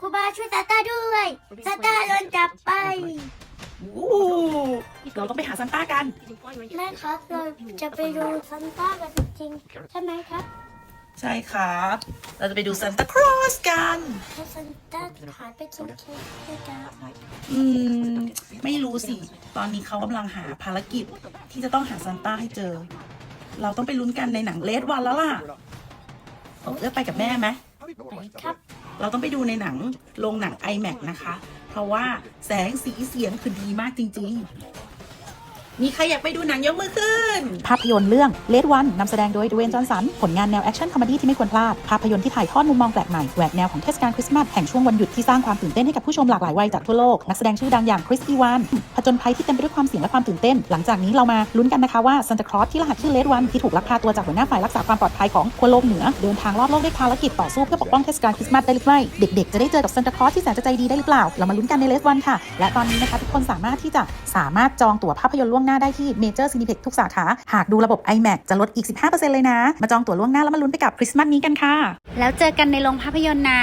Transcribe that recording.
ครูบาช่วยซานต้าด้วยซานต้าโดนจับไปโอ้เราต้องไปหาซันต้ากัน แม่ครับเราจะไปดูซานต้ากันจริงๆใช่ไหมครับ ใช่ครับ เราจะไปดูซันตาครอสกันถ้าซานต้าหายไปจริงๆจะอืมไม่รู้สิ ตอนนี้เขากำลังหาภารกิจที่จะต้องหาซันต้าให้เจอ เราต้องไปลุ้นกันในหนังเลดวันแล้วล่ะโอ้เลือกไปกับแม่ไหมครับ เราต้องไปดูในหนังโรงหนัง iMac นะคะ เพราะว่าแสงสีเสียงคือดีมากจริง ๆ มีใครอยากไปดูหนังยกมือขึ้นภาพยนตร์เรื่อง Late One นำแสดงโดยดเวนจอห์นสัน ผลงานแนวแอคชั่นคอมดี้ที่ไม่ควรพลาด ภาพยนตร์ที่ถ่ายทอดมุมมองแปลกใหม่แหวกแนวของเทศกาลคริสต์มาสแห่งช่วงวันหยุดที่สร้างความตื่นเต้นให้กับผู้ชมหลากหลายวัยจากทั่วโลก นักแสดงชื่อดังอย่างคริสอีวานผจญภัยที่เต็มไปด้วยความเสี่ยงและความตื่นเต้น หลังจากนี้เรามาลุ้นกันนะคะว่าซันตาคลอสที่รหัสชื่อ Late One ที่ถูกลักพาตัวจากหัวหน้าฝ่ายรักษาความปลอดภัยของขั้วโลกเหนือเดินทางรอบโลกด้วยภารกิจต่อสู้เพื่อปกป้องเทศกาลคริสต์มาสได้หรือไม่เด็ก ๆ จะได้เจอกับซันตาคลอสที่แสนจะใจดีได้หรือเปล่า เรามาลุ้นกันในเลสวันค่ะ และตอนนี้นะคะทุกคนสามารถที่จะสามารถจองตั๋วภาพยนตร์ล่วงหน้าได้ที่เมเจอร์ซีนิเพ็กทุกสาขาหากดูระบบ iMac จะลดอีก 15%เลยนะ มาจองตั๋วล่วงหน้าแล้วมาลุ้นไปกับคริสต์มาสนี้กันค่ะ แล้วเจอกันในโรงภาพยนตร์นะ